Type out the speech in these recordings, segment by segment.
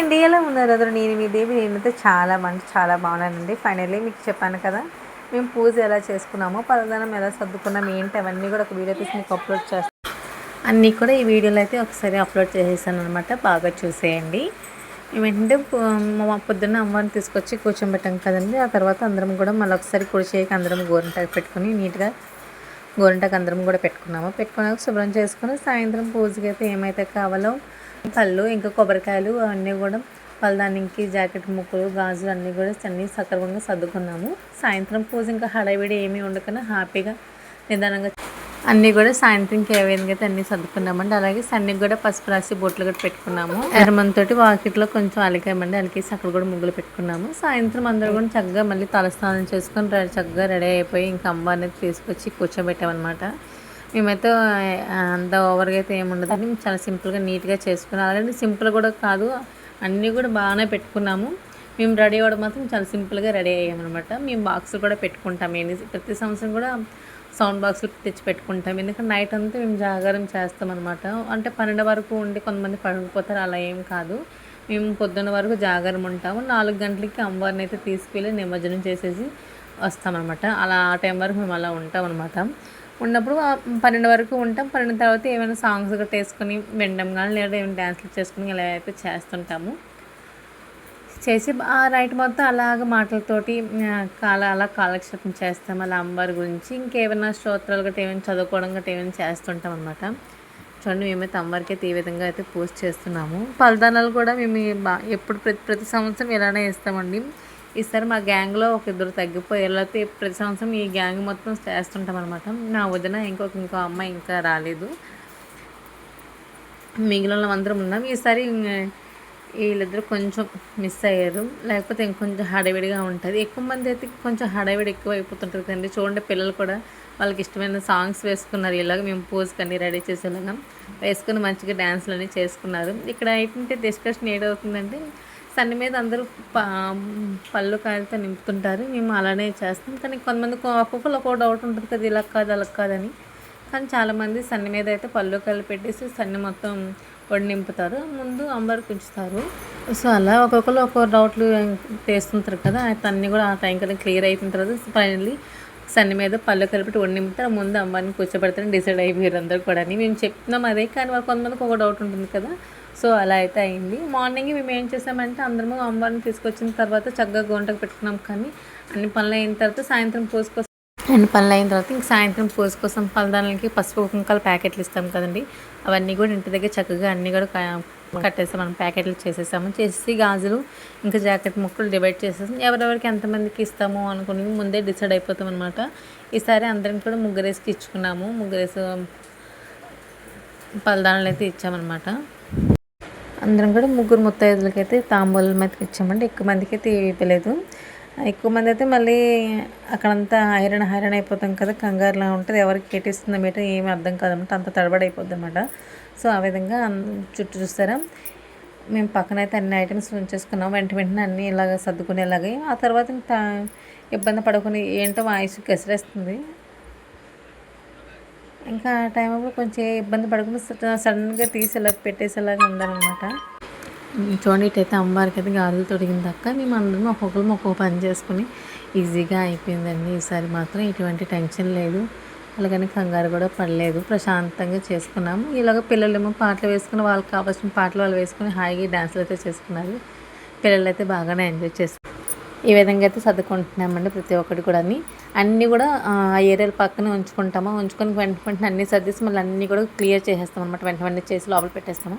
ఇండియాలో ఉన్నారు అందరూ నేను మీ దేవి నేనైతే చాలా మంచి చాలా బాగున్నానండి. ఫైనల్లీ మీకు చెప్పాను కదా మేము పూజ ఎలా చేసుకున్నామో పలదానం ఎలా సర్దుకున్నాం ఏంటి అవన్నీ కూడా ఒక వీడియో తీసి మీకు అప్లోడ్ చేస్తాను అన్నీ కూడా ఈ వీడియోలో అయితే ఒకసారి అప్లోడ్ చేసేసాను అనమాట బాగా చూసేయండి. ఏమంటే మా పొద్దున్న అమ్మని తీసుకొచ్చి కూర్చోబెట్టాం కదండి. ఆ తర్వాత అందరం కూడా మళ్ళీ ఒకసారి కుడి చేయక అందరం గోరంటాకు పెట్టుకుని నీట్గా గోరింటాకు అందరం కూడా పెట్టుకున్నాము. పెట్టుకున్నాక శుభ్రం చేసుకుని సాయంత్రం పూజకి అయితే ఏమైతే కావాలో పళ్ళు ఇంకా కొబ్బరికాయలు అవన్నీ కూడా పలదానికి జాకెట్ ముక్కలు గాజులు అన్నీ కూడా అన్నీ సక్రమంగా సర్దుకున్నాము. సాయంత్రం పూజ ఇంకా హడావిడి ఏమీ ఉండకుండా హ్యాపీగా నిదానంగా అన్నీ కూడా సాయంత్రంకి ఏ అయితే అన్నీ సర్దుకున్నామండి. అలాగే సన్నికి కూడా పసుపు రాసి బొట్లు కూడా పెట్టుకున్నాము. ఎర్రమంతోటి వాకిట్లో కొంచెం అలికాయమండి అలికేసి అక్కడ కూడా ముగ్గులు పెట్టుకున్నాము. సాయంత్రం అందరూ కూడా చక్కగా మళ్ళీ తలస్నానం చేసుకొని చక్కగా రెడీ అయిపోయి ఇంకా అమ్మ అనేది తీసుకొచ్చి కూర్చోబెట్టామన్నమాట. మేమైతే అంత ఓవర్గా అయితే ఏముండదు అని చాలా సింపుల్గా నీట్గా చేసుకున్నాం. అలాగే సింపుల్ కూడా కాదు. అన్నీ కూడా బాగానే పెట్టుకున్నాము. మేము రెడీ అవ్వడం మాత్రం చాలా సింపుల్గా రెడీ అయ్యామన్నమాట. మేము బాక్స్ కూడా పెట్టుకుంటాం. ఏంటి ప్రతి సంవత్సరం కూడా సౌండ్ బాక్సులు తెచ్చి పెట్టుకుంటాం ఎందుకంటే నైట్ అంతా మేము జాగారం అనమాట అంటే పన్నెండు వరకు ఉండి కొంతమంది పడుకుపోతారు అలా ఏం కాదు. మేము పొద్దున్న వరకు జాగారం ఉంటాము. నాలుగు గంటలకి అమ్మవారిని అయితే తీసుకెళ్ళి నిమజ్జనం చేసేసి వస్తామన్నమాట. అలా ఆ టైం వరకు మేము అలా ఉంటాం అనమాట ఉన్నప్పుడు పన్నెండు వరకు ఉంటాం. పన్నెండు తర్వాత ఏమైనా సాంగ్స్ గట్రా వేసుకొని వినడం కానీ లేదా ఏమైనా డ్యాన్స్లు చేసుకుని ఇలా అయితే చేస్తుంటాము. చేసి ఆ నైట్ మొత్తం అలాగ మాటలతోటి కాల అలా కాలక్షేపం చేస్తాం. అలా అమ్మవారి గురించి ఇంకేమైనా స్తోత్రాలు గట్రా ఏమైనా చదువుకోవడం గట్రా ఏమైనా చేస్తుంటాం అనమాట చూడండి మేమైతే అమ్మవారికి అయితే ఈ విధంగా అయితే పూజ చేస్తున్నాము. ఫలదానాలు కూడా మేము బా ఎప్పుడు ప్రతి ప్రతి సంవత్సరం ఇలానే ఇస్తామండి ఈసారి మా గ్యాంగ్లో ఒక ఇద్దరు తగ్గిపోయేలా ప్రతి సంవత్సరం ఈ గ్యాంగ్ మొత్తం చేస్తుంటాం అనమాట నా వదిన ఇంకొక ఇంకో అమ్మాయి ఇంకా రాలేదు. మిగిలిన అందరం ఉన్నాం. ఈసారి వీళ్ళిద్దరు కొంచెం మిస్ అయ్యారు. లేకపోతే ఇంకొంచెం హడావిడిగా ఉంటుంది. ఎక్కువ మంది అయితే కొంచెం హడావిడి ఎక్కువ అయిపోతుంటుంది కదండి. చూడండి పిల్లలు కూడా వాళ్ళకి ఇష్టమైన సాంగ్స్ వేసుకున్నారు. ఇలాగ మేము పూజకన్నీ రెడీ చేసేలాగా వేసుకుని మంచిగా డ్యాన్స్లు అన్నీ చేసుకున్నారు. ఇక్కడ ఏంటంటే డిస్కషన్ ఏదవుతుందంటే సన్ని మీద అందరూ పళ్ళు కాయలతో నింపుతుంటారు. మేము అలానే చేస్తాం. కానీ కొంతమంది ఒక్కొక్కరు ఒక్కో డౌట్ ఉంటుంది కదా ఇలా కాదు అలా కాదని కానీ చాలామంది సన్ని మీద అయితే పళ్ళు కాయలు పెట్టేసి సన్ని మొత్తం వడి నింపుతారు. ముందు అంబరికి ఉంచుతారు సో అలా ఒక్కొక్కరు ఒక్కో డౌట్లు చేస్తుంటారు కదా. అన్నీ కూడా ఆ టైం కదా క్లియర్ అయిపోయిన తర్వాత ఫైనల్లీ సన్ని మీద పళ్ళు కలిపి వడి నింపుతారు. ముందు అమ్మాయిని కూర్చోబెడతారని డిసైడ్ అయిపోయారు అందరు కూడా అని. మేము చెప్తున్నాం అదే. కానీ వాళ్ళు కొంతమందికి ఒక డౌట్ ఉంటుంది కదా. సో అలా అయితే అయింది. మార్నింగ్ మేము ఏం చేసామంటే అందరము అమ్మవారిని తీసుకొచ్చిన తర్వాత చక్కగా గోంటకు పెట్టుకున్నాం కానీ అన్ని పనులు అయిన తర్వాత సాయంత్రం పోసుకొస్తాం అండ్ పనులు అయిన తర్వాత ఇంక సాయంత్రం పూజ కోసం పలదానాలకి పసుపు కుంకాల ప్యాకెట్లు ఇస్తాం కదండి. అవన్నీ కూడా ఇంటి దగ్గర చక్కగా అన్నీ కూడా కట్టేసాం మనం ప్యాకెట్లు చేసేసాము చేసి గాజులు ఇంకా జాకెట్ ముక్కలు డివైడ్ చేసేసాం ఎవరెవరికి ఎంతమందికి ఇస్తాము అనుకుని ముందే డిసైడ్ అయిపోతాం అనమాట ఈసారి అందరం కూడా ముగ్గురేసి ఇచ్చుకున్నాము. ముగ్గురేసు పలదానాలు అయితే ఇచ్చామన్నమాట. అందరం కూడా ముగ్గురు ముత్తైదులకి అయితే తాంబూలం అయితే ఇచ్చామండి. ఎక్కువ మందికి అయితే ఇవ్వలేదు. ఎక్కువ మంది అయితే మళ్ళీ అక్కడంతా హైరణ హైరణ అయిపోతాం కదా కంగారులా ఉంటుంది. ఎవరికి కేటిస్తుందో మీట ఏమి అర్థం కాదన్నమాట అంత తడబడి అయిపోద్ది అనమాట సో ఆ విధంగా చుట్టూ చూస్తారా? మేము పక్కన అయితే అన్ని ఐటమ్స్ ఉంచేసుకున్నాం. వెంట వెంటనే అన్నీ ఇలాగ సర్దుకునేలాగే. ఆ తర్వాత ఇబ్బంది పడుకుని ఏంటో ఆయుష్ గసిరేస్తుంది ఇంకా ఆ టైంలో కొంచెం ఇబ్బంది పడకుండా సడన్గా తీసి ఇలా పెట్టేసేలాగా ఉండాలన్నమాట. చూడండి ఇటైతే అమ్మవారికి అయితే గాజులు తొడిగిన దాకా మేము అందరం ఒక్కొక్కరు ఒక్కొక్క పని చేసుకుని ఈజీగా అయిపోయిందండి. ఈసారి మాత్రం ఎటువంటి టెన్షన్ లేదు. అలాగని కంగారు కూడా పడలేదు. ప్రశాంతంగా చేసుకున్నాము. ఇలాగ పిల్లలేమో పాటలు వేసుకుని వాళ్ళకి కావాల్సిన పాటలు వాళ్ళు వేసుకుని హాయిగా డాన్సులు అయితే చేసుకున్నారు. పిల్లలు అయితే బాగానే ఎంజాయ్ చేస్తారు ఈ విధంగా అయితే సర్దుకుంటున్నామండి ప్రతి ఒక్కటి కూడా అన్నీ కూడా ఆ ఏరియాల పక్కనే ఉంచుకుంటాము. ఉంచుకొని వెంట వెంటనే అన్నీ సర్దేసి మళ్ళీ అన్నీ కూడా క్లియర్ చేసేస్తాం అనమాట వెంట వెంటనే చేసి లోపల పెట్టేస్తాము.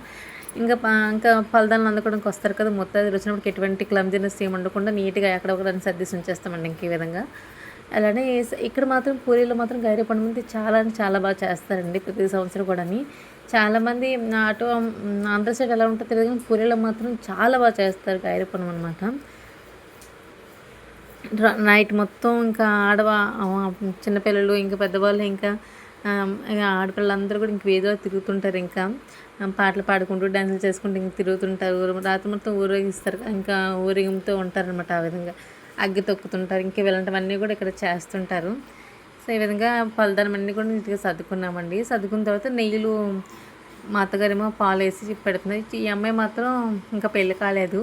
ఇంకా ఇంకా ఫలితాలను అందుకోవడానికి వస్తారు కదా మొత్తం వచ్చినప్పుడు ఎటువంటి క్లమ్జినెస్ ఏమి ఉండకుండా నీట్గా ఎక్కడ ఒకదాన్ని సర్దేసి ఉంచేస్తామండి ఇంక ఈ విధంగా. అలానే ఇక్కడ మాత్రం పూరీలో మాత్రం గైరే పండు మంది చాలా చాలా బాగా చేస్తారండి ప్రతి సంవత్సరం కూడా చాలామంది అటు ఆంధ్ర సైడ్ ఎలా ఉంటుందో తెలియదు కానీ పూరీలో మాత్రం చాలా బాగా చేస్తారు గైరీ పండు అనమాట నైట్ మొత్తం ఇంకా ఆడవా చిన్నపిల్లలు ఇంకా పెద్దవాళ్ళు ఇంకా ఆడపిల్లలందరూ కూడా ఇంకేదో తిరుగుతుంటారు ఇంకా. పాటలు పాడుకుంటూ డ్యాన్సులు చేసుకుంటూ ఇంక తిరుగుతుంటారు. ఊరు రాత్రి మొత్తం ఊరేగిస్తారు. ఇంకా ఊరేగింపుతో ఉంటారనమాట ఆ విధంగా. అగ్గి తొక్కుతుంటారు. ఇంకా ఇలాంటివన్నీ కూడా ఇక్కడ చేస్తుంటారు. సో ఈ విధంగా పలదానం అన్నీ కూడా నీట్గా సర్దుకున్నామండి. సర్దుకున్న తర్వాత నెయ్యిలు మా అత్తగారేమో పాలు వేసి పెడుతుంది ఈ అమ్మాయి మాత్రం ఇంకా పెళ్ళి కాలేదు.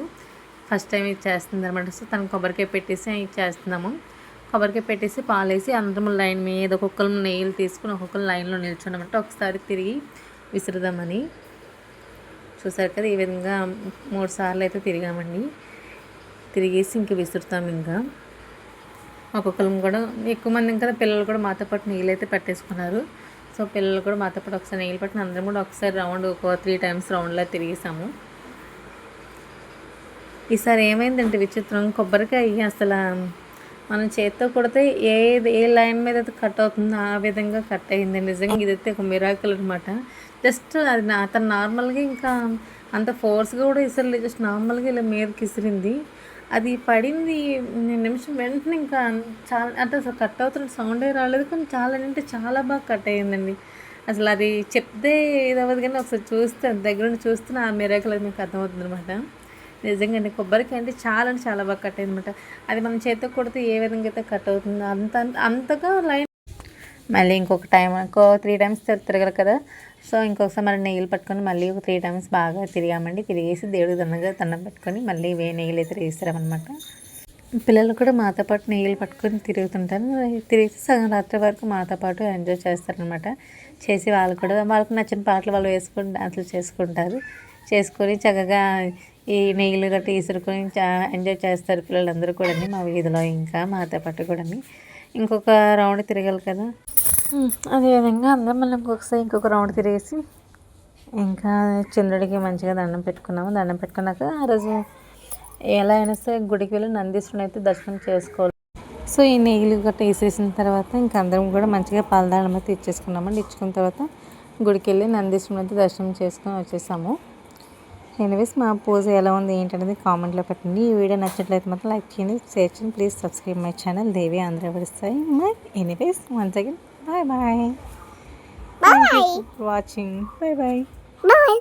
ఫస్ట్ టైం ఇది చేస్తుంది అనమాట సో తను కొబ్బరికాయ పెట్టేసి ఇది చేస్తున్నాము. కొబ్బరికాయ పెట్టేసి పాలు వేసి అందరం లైన్ మీద ఒక్కొక్కరు నెయ్యిలు తీసుకుని ఒక్కొక్కరు లైన్లో నిల్చున్నమాట ఒకసారి తిరిగి విసురుదామని. చూసారు కదా ఈ విధంగా మూడు సార్లు అయితే తిరిగామండి. తిరిగేసి ఇంక విసురుతాం ఇంకా. ఒక్కొక్కరు కూడా ఎక్కువ మంది ఇంకా పిల్లలు కూడా మాతో పాటు నీళ్ళు అయితే పెట్టేసుకున్నారు. సో పిల్లలు కూడా మాతో పాటు ఒకసారి నీళ్ళు పట్టిన అందరం కూడా ఒకసారి రౌండ్ ఒక త్రీ టైమ్స్ రౌండ్లో తిరిగేసాము ఈసారి ఏమైందంటే విచిత్రం కొబ్బరికాయ అసలు మనం చేత్తో కొడితే ఏ ఏ లైన్ మీద అయితే కట్ అవుతుందో ఆ విధంగా కట్ అయ్యింది నిజంగా ఇదైతే ఒక మిరాకిల్ అనమాట జస్ట్ అది అతను నార్మల్గా ఇంకా అంత ఫోర్స్గా కూడా ఇసరలేదు. జస్ట్ నార్మల్గా ఇలా మీదకి ఇసిరింది అది పడింది నిమిషం వెంటనే ఇంకా చాలా అంటే అసలు కట్ అవుతున్న సౌండే రాలేదు. కానీ చాలా అంటే చాలా బాగా కట్ అయ్యిందండి. అసలు అది చెప్తే ఇది అవ్వదు కానీ ఒకసారి చూస్తే దగ్గర నుండి చూస్తే ఆ మిరాకల్ అది మీకు అర్థమవుతుంది అనమాట నిజంగా కొబ్బరికాయ అంటే చాలా అంటే చాలా బాగా కట్ అయింది అనమాట అది మనం చేతితో కొడితే ఏ విధంగా అయితే కట్ అవుతుందో అంత అంతగా లైన్ మళ్ళీ ఇంకొక టైం ఇంకో త్రీ టైమ్స్ తిరగరు కదా. సో ఇంకొకసారి మరి నెయ్యిలు పట్టుకొని మళ్ళీ ఒక త్రీ టైమ్స్ బాగా తిరిగామండి. తిరిగేసి దేవుడికి దండగా దండం పెట్టుకొని మళ్ళీ వే నెయ్యిలు అయితే వేస్తారనమాట పిల్లలు కూడా మాతో పాటు నెయ్యిలు పట్టుకొని తిరుగుతుంటారు. తిరిగి సగం రాత్రి వరకు మాతో పాటు ఎంజాయ్ చేస్తారనమాట చేసి వాళ్ళు కూడా వాళ్ళకి నచ్చిన పాటలు వాళ్ళు వేసుకొని డాన్సులు చేసుకుంటారు. చేసుకొని చక్కగా ఈ నెయ్యిలు గట్రా ఇసురుకొని ఎంజాయ్ చేస్తారు పిల్లలందరూ కూడా మా వీధిలో ఇంకా మాతో పాటు కూడా ఇంకొక రౌండ్ తిరగాలి కదా. అదేవిధంగా అందరం మళ్ళీ ఇంకొకసారి ఇంకొక రౌండ్ తిరిగేసి ఇంకా చంద్రుడికి మంచిగా దండం పెట్టుకున్నాము. దండం పెట్టుకున్నాక ఆ రోజు ఎలా అయినా సరే గుడికి వెళ్ళి నందీశ్వరుని అయితే దర్శనం చేసుకోవాలి. సో ఈ నెయ్యిలు గట్రా వేసేసిన తర్వాత ఇంకా అందరం కూడా మంచిగా పాలదానం అయితే ఇచ్చేసుకున్నామండి ఇచ్చుకున్న తర్వాత గుడికి వెళ్ళి నందీశ్వరుని అయితే దర్శనం చేసుకొని వచ్చేసాము. ఎనీవేస్ మా పూజ ఎలా ఉంది ఏంటనేది కామెంట్లో పెట్టండి. ఈ వీడియో నచ్చినట్లయితే మాత్రం లైక్ చేయండి షేర్ చేయండి. Please subscribe my channel Devi Andhra my anyways once again bye bye bye watching bye bye Bye.